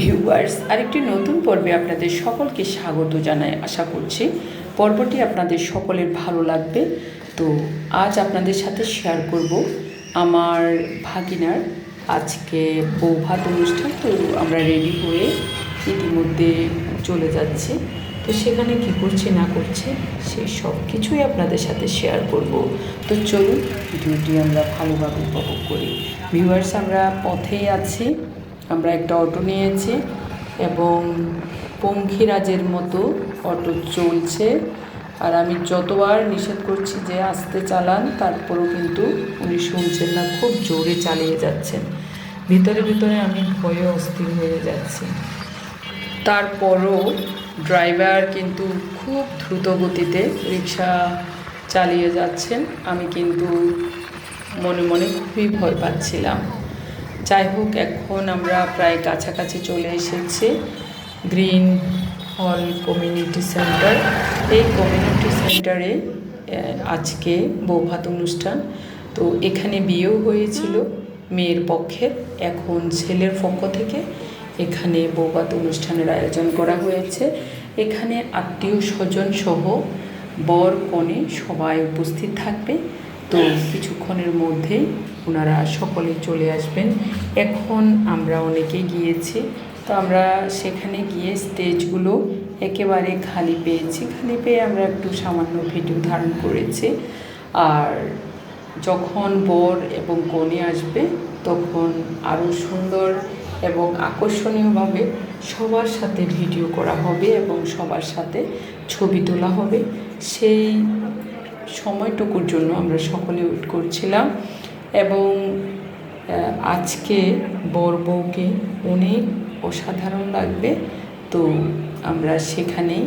Viewers আরেকটি নতুন পর্বে আপনাদের সকলকে স্বাগত জানাই, আশা করছি পর্বটি আপনাদের সকলের ভালো লাগবে। তো আজ আপনাদের সাথে শেয়ার করব আমার ভাগিনার আজকে বৌভাত অনুষ্ঠান। তো আমরা রেডি হয়ে ইতিমধ্যে চলে যাচ্ছি। তো সেখানে কি করছে, না করছে সেই সব কিছুই আপনাদের সাথে শেয়ার করব। তো চলুন, ভিডিওটি আমরা ভালোভাবে উপভোগ করি। ভিউয়ার্স আমরা পথেই আছি। আমরা একটা অটো নিয়েছি এবং পঙ্খিরাজের মতো অটো চলছে। আর আমি যতবার নিষেধ করছি যে আস্তে চালান, তারপরও কিন্তু উনি শুনছেন না, খুব জোরে চালিয়ে যাচ্ছেন। ভিতরে ভিতরে আমি ভয়ে অস্থির হয়ে যাচ্ছি। তারপরও ড্রাইভার কিন্তু খুব দ্রুত গতিতে রিক্সা চালিয়ে যাচ্ছেন। আমি কিন্তু মনে মনে খুবই ভয় পাচ্ছিলাম। যাই হোক এখন আমরা প্রায় কাছাকাছি চলে এসেছি গ্রিন হল কমিউনিটি সেন্টার। এই কমিউনিটি সেন্টারে আজকে বৌভাত অনুষ্ঠান। তো এখানে বিয়েও হয়েছিল মেয়ের পক্ষে। এখন ছেলের পক্ষ থেকে এখানে বৌভাত অনুষ্ঠানের আয়োজন করা হয়েছে। এখানে আত্মীয় স্বজন সহ বর, কনে সবাই উপস্থিত থাকবে। তো কিছুক্ষণের মধ্যেই ওনারা সকলে চলে আসবেন। এখন আমরা অনেকে গিয়েছি, তো আমরা সেখানে গিয়ে স্টেজগুলো একেবারে খালি পেয়েছি। খালি পেয়ে আমরা একটু সামান্য ভিডিও ধারণ করেছি। আর যখন বর এবং কনে আসবে, তখন আরও সুন্দর এবং আকর্ষণীয়ভাবে সবার সাথে ভিডিও করা হবে এবং সবার সাথে ছবি তোলা হবে। সেই সময়টুকুর জন্য আমরা সকলে ওয়েট করছিলাম। এবং আজকে বর বউকে অনেক অসাধারণ লাগবে। তো আমরা সেখানেই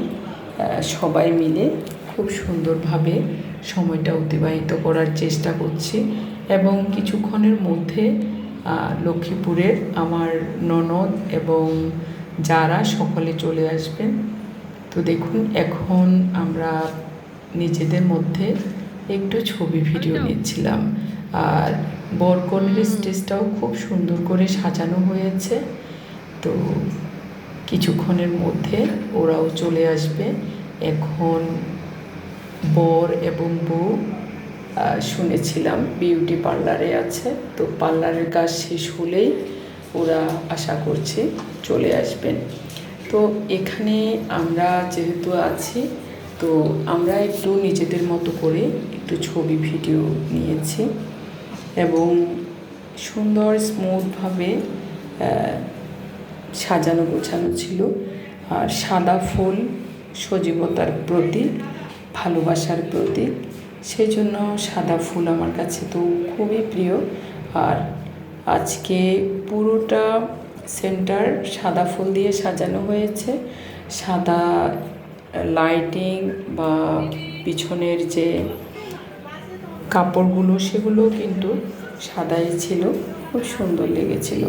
সবাই মিলে খুব সুন্দরভাবে সময়টা অতিবাহিত করার চেষ্টা করছি এবং কিছুক্ষণের মধ্যে লক্ষ্মীপুরের আমার ননদ এবং যারা সকলে চলে আসবেন। তো দেখুন এখন আমরা নিজেদের মধ্যে একটু ছবি ভিডিও নিচ্ছিলাম। আর বরকনের স্টেজটাও খুব সুন্দর করে সাজানো হয়েছে। তো কিছুক্ষণের মধ্যে ওরাও চলে আসবে। এখন বর এবং বউ শুনেছিলাম বিউটি পার্লারে আছে। তো পার্লারের কাজ শেষ হলেই ওরা আশা করছে চলে আসবেন। তো এখানে আমরা যেহেতু আছি তো আমরা একটু নিজেদের মতো করে একটু ছবি ভিডিও নিয়েছি। এবং সুন্দর স্মুথভাবে সাজানো, গোছানো ছিল। আর সাদা ফুল সজীবতার প্রতীক, ভালোবাসার প্রতীক। সেই জন্য সাদা ফুল আমার কাছে তো খুবই প্রিয়। আর আজকে পুরোটা সেন্টার সাদা ফুল দিয়ে সাজানো হয়েছে। সাদা লাইটিং বা পিছনের যে কাপড়গুলো সেগুলো কিন্তু সাদাই ছিল, খুব সুন্দর লেগেছিল।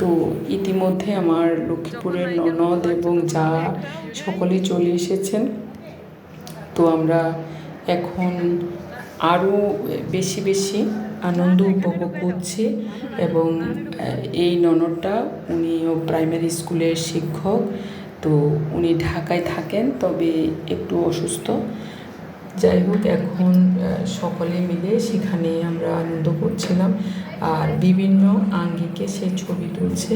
তো ইতিমধ্যে আমার লক্ষ্মীপুরের ননদ এবং যা সকলেই চলে এসেছেন, তো আমরা এখন আরও বেশি বেশি আনন্দ উপভোগ করছি এবং এই ননদটা উনিও প্রাইমারি স্কুলের শিক্ষক, তো উনি ঢাকায় থাকেন, তবে একটু অসুস্থ। যাই হোক এখন সকলে মিলে সেখানে আমরা আনন্দ করছিলাম। আর বিভিন্ন আঙ্গিকে সে ছবি তুলছে।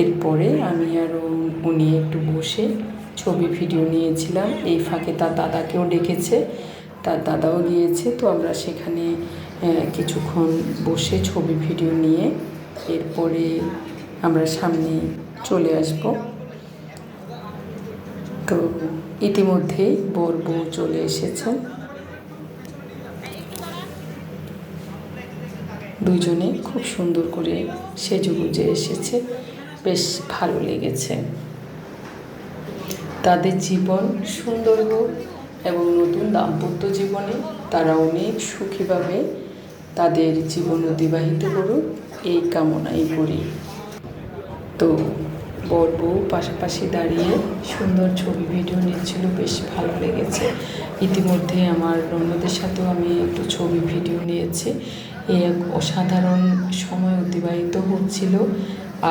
এরপরে আমি আরও উনি একটু বসে ছবি ভিডিও নিয়েছিলাম। এই ফাঁকে তার দাদাকেও ডেকেছে। তার দাদাও গিয়েছে। তো আমরা সেখানে কিছুক্ষণ বসে ছবি ভিডিও নিয়ে এরপরে আমরা সামনে চলে আসব। তো ইতিমধ্যেই বোর বউ চলে এসেছেন দুজনে খুব সুন্দর করে সেজুগুজে এসেছে। বেশ ভালো লেগেছে। তাদের জীবন সুন্দর হোক এবং নতুন দাম্পত্য জীবনে তারা অনেক সুখীভাবে তাদের জীবন অতিবাহিত করুক, এই কামনাই করি। তো বর বউ পাশাপাশি দাঁড়িয়ে সুন্দর ছবি ভিডিও নিচ্ছিল, বেশ ভালো লেগেছে। ইতিমধ্যে আমার অন্যদের সাথেও আমি একটু ছবি ভিডিও নিয়েছি। এক অসাধারণ সময় অতিবাহিত হচ্ছিল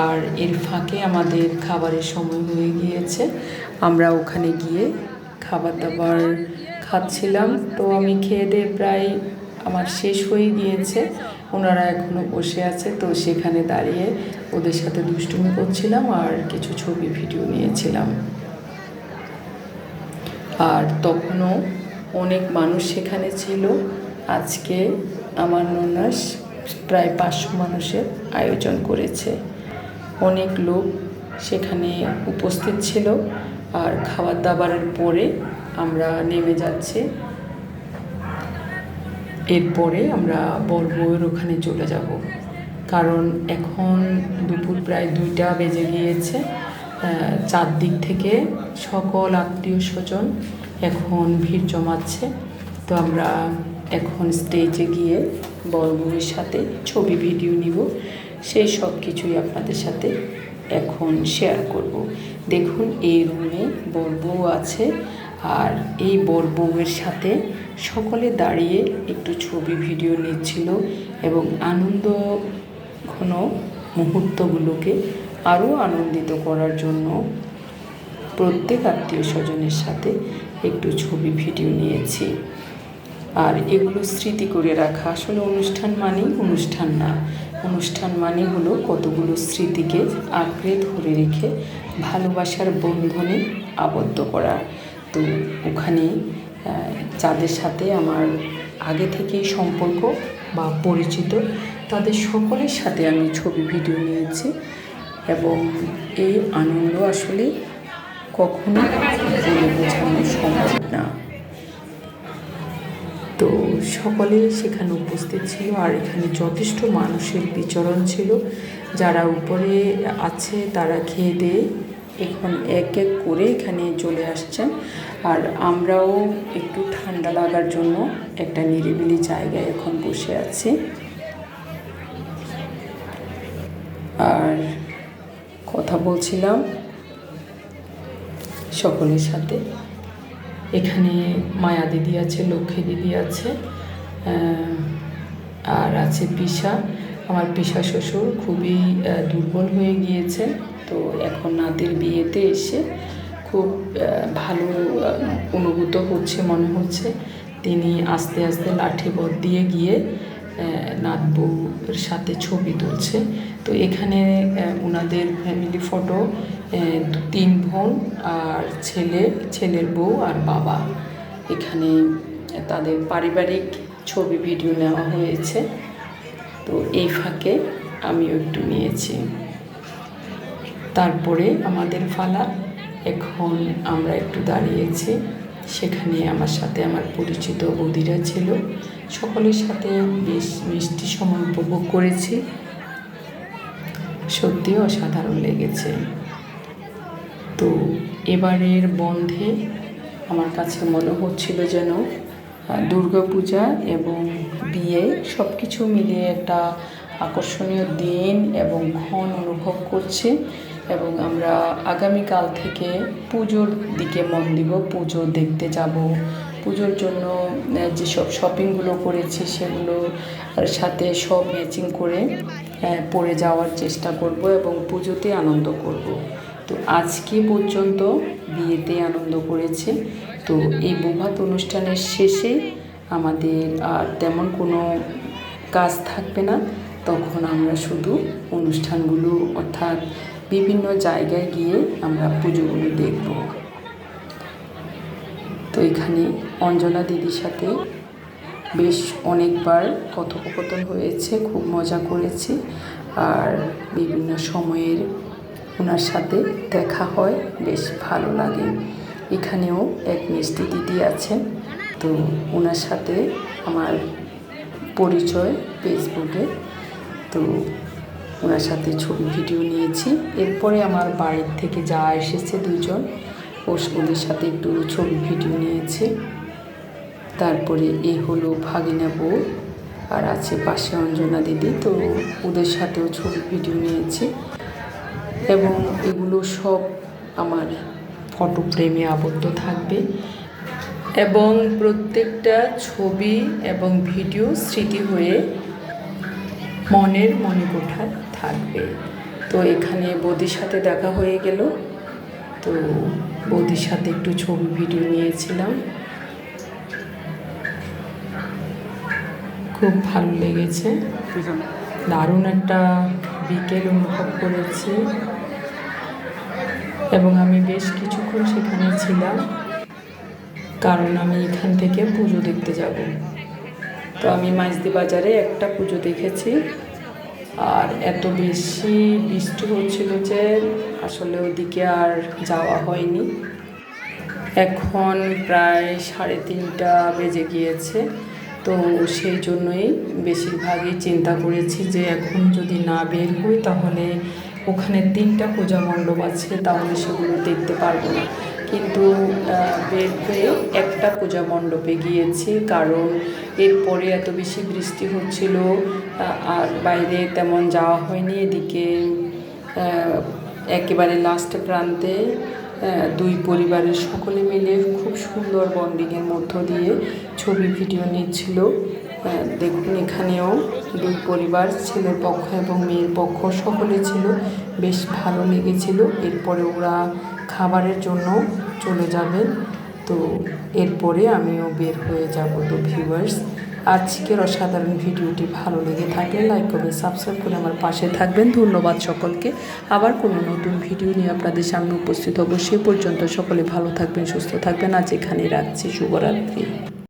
আর এর ফাঁকে আমাদের খাবারের সময় হয়ে গিয়েছে। আমরা ওখানে গিয়ে খাবার দাবার খাচ্ছিলাম। তো আমি খেয়ে দিয়ে প্রায় আমার শেষ হয়ে গিয়েছে। ওনারা এখনও বসে আছে। তো সেখানে দাঁড়িয়ে ওদের সাথে দুষ্টুমি করছিলাম আর কিছু ছবি, ভিডিও নিয়েছিলাম। আর তখনও অনেক মানুষ সেখানে ছিল। আজকে আমার ননাস প্রায় পাঁচশো মানুষের আয়োজন করেছে। অনেক লোক সেখানে উপস্থিত ছিল আর খাবার দাবারের পরে আমরা নেমে যাচ্ছি। এরপরে আমরা বড়বউয়ের ওখানে চলে যাব। কারণ এখন দুপুর প্রায় দুইটা বেজে গিয়েছে। চারদিক থেকে সকল আত্মীয় স্বজন এখন ভিড় জমাচ্ছে। তো আমরা এখন স্টেজে গিয়ে বড়বউয়ের সাথে ছবি ভিডিও নিব। সেই সব কিছুই আপনাদের সাথে এখন শেয়ার করব। দেখুন, এই রুমে বড়বউ আছে আর এই বড়বউয়ের সাথে সকলে দাঁড়িয়ে একটু ছবি ভিডিও নিচ্ছিল এবং আনন্দ ঘন মুহূর্তগুলোকে আরও আনন্দিত করার জন্য প্রত্যেক আত্মীয় স্বজনের সাথে একটু ছবি, ভিডিও নিয়েছি। আর এগুলো স্মৃতি করে রাখা। আসলে অনুষ্ঠান মানেই অনুষ্ঠান না। অনুষ্ঠান মানে হলো কতগুলো স্মৃতিকে আঁকড়ে ধরে রেখে ভালোবাসার বন্ধনে আবদ্ধ করা। তো ওখানে যাদের সাথে আমার আগে থেকেই সম্পর্ক বা পরিচিত তাদের সকলের সাথে আমি ছবি ভিডিও নিয়েছি এবং এই আনন্দ আসলে কখনো বলে বোঝানো সম্ভব না। তো সকলে সেখানে উপস্থিত ছিল আর এখানে যথেষ্ট মানুষের বিচরণ ছিল। যারা উপরে আছে তারা খেয়ে দিয়ে এখন এক এক করে এখানে চলে আসছেন। আর আমরাও একটু ঠান্ডা লাগার জন্য একটা নিরিবিলি জায়গায় এখন বসে আছি। আর কথা বলছিলাম সকলের সাথে। এখানে মায়া দিদি আছে, লক্ষ্মী দিদি আছে আর আছে পিসা। আমার পিসা শ্বশুর খুবই দুর্বল হয়ে গিয়েছে। তো এখন নাতির বিয়েতে এসে খুব ভালো অনুভূত হচ্ছে, মনে হচ্ছে। তিনি আস্তে আস্তে লাঠি বদ দিয়ে গিয়ে নাতবউর সাথে ছবি তুলছে। তো এখানে ওনাদের ফ্যামিলি ফটো তিন বোন আর ছেলে, ছেলের বউ আর বাবা। এখানে তাদের পারিবারিক ছবি ভিডিও নেওয়া হয়েছে। তো এই ফাঁকে আমিও একটু নিয়েছি। তারপরে আমাদের ফালা, এখন আমরা একটু দাঁড়িয়েছি। সেখানে আমার সাথে আমার পরিচিত বৌদিরা ছিল। সকলের সাথে বেশ মিষ্টি সময় উপভোগ করেছি। সত্যি অসাধারণ লেগেছে। তো এবারের বন্ধে আমার কাছে মনে হচ্ছিল যেন দুর্গাপূজা এবং বিয়ে সব কিছু মিলিয়ে একটা আকর্ষণীয় দিন এবং ক্ষণ অনুভব করছি। এবং আমরা আগামীকাল থেকে পুজোর দিকে মন দিব, পুজো দেখতে যাব। পুজোর জন্য যেসব শপিংগুলো করেছি সেগুলো আর সাথে সব ম্যাচিং করে পরে যাওয়ার চেষ্টা করব এবং পুজোতে আনন্দ করব। তো আজকে পর্যন্ত বিয়েতে আনন্দ করেছে। তো এই বৌভাত অনুষ্ঠানের শেষে আমাদের আর তেমন কোনো কাজ থাকবে না। তখন আমরা শুধু অনুষ্ঠানগুলো অর্থাৎ বিভিন্ন জায়গায় গিয়ে আমরা পুজোগুলো দেখব। তো এখানে অঞ্জনা দিদির সাথে বেশ অনেকবার কথোপকথন হয়েছে, খুব মজা করেছি আর বিভিন্ন সময়ের ওনার সাথে দেখা হয়, বেশ ভালো লাগে। এখানেও এক মিষ্টি দিদি আছেন, তো ওনার সাথে আমার পরিচয় ফেসবুকে তো ওনার সাথে ছবি, ভিডিও নিয়েছি। এরপরে আমার বাড়ির থেকে যা এসেছে দুজন ওস ওদের সাথে একটু ছবি, ভিডিও নিয়েছি। তারপরে এ হলো ভাগিনা বউ, আর আছে পাশে অঞ্জনা দিদি, তো ওদের সাথেও ছবি, ভিডিও নিয়েছি। এবং এগুলো সব আমার ফটো প্রেমে আবদ্ধ থাকবে। এবং প্রত্যেকটা ছবি এবং ভিডিও স্মৃতি হয়ে মনের মনে কোঠায় থাকবে। তো তো এখানে বৌদির সাথে দেখা হয়ে গেল। তো বৌদির সাথে একটু ছবি ভিডিও নিয়েছিলাম। খুব ভালো লেগেছে। দারুণ একটা বিকেল অনুভব করেছি। এবং আমি বেশ কিছুক্ষণ সেখানে ছিলাম। কারণ আমি এখান থেকে পুজো দেখতে যাব। তো আমি মাইজদি বাজারে একটা পুজো দেখেছি। আর এত বেশি বৃষ্টি হচ্ছিল যে আসলে ওদিকে আর যাওয়া হয়নি। এখন প্রায় সাড়ে তিনটা বেজে গিয়েছে। তো সেই জন্যই বেশিরভাগই চিন্তা করেছি যে এখন যদি না বের হই তাহলে ওখানে তিনটা পূজা মণ্ডপ আছে, তাহলে সেগুলো দেখতে পারব না। কিন্তু বের হয়ে একটা পূজা মণ্ডপে গিয়েছি। কারণ এরপরে এত বেশি বৃষ্টি হচ্ছিল আর বাইরে তেমন যাওয়া হয়নি। এদিকে একেবারে লাস্ট প্রান্তে দুই পরিবারের সকলে মিলে খুব সুন্দর বন্ডিংয়ের মধ্য দিয়ে ছবি, ভিডিও নিচ্ছিল। দেখুন এখানেও দুই পরিবার, ছেলের পক্ষ এবং মেয়ের পক্ষ সকলে ছিল। বেশ ভালো লেগেছিল। এরপরে ওরা খাবারের জন্য চলে যাবেন। তো এরপরে আমিও বের হয়ে যাব তো ভিউয়ার্স আজকের অসাধারণ ভিডিওটি ভালো লেগে থাকলে লাইক করবেন সাবস্ক্রাইব করে আমার পাশে থাকবেন। ধন্যবাদ সকলকে। আবার কোনো নতুন ভিডিও নিয়ে আপনাদের সামনে উপস্থিত হব। সে পর্যন্ত সকলে ভালো থাকবেন, সুস্থ থাকবেন। আজ এখানে রাখছি। শুভরাত্রি।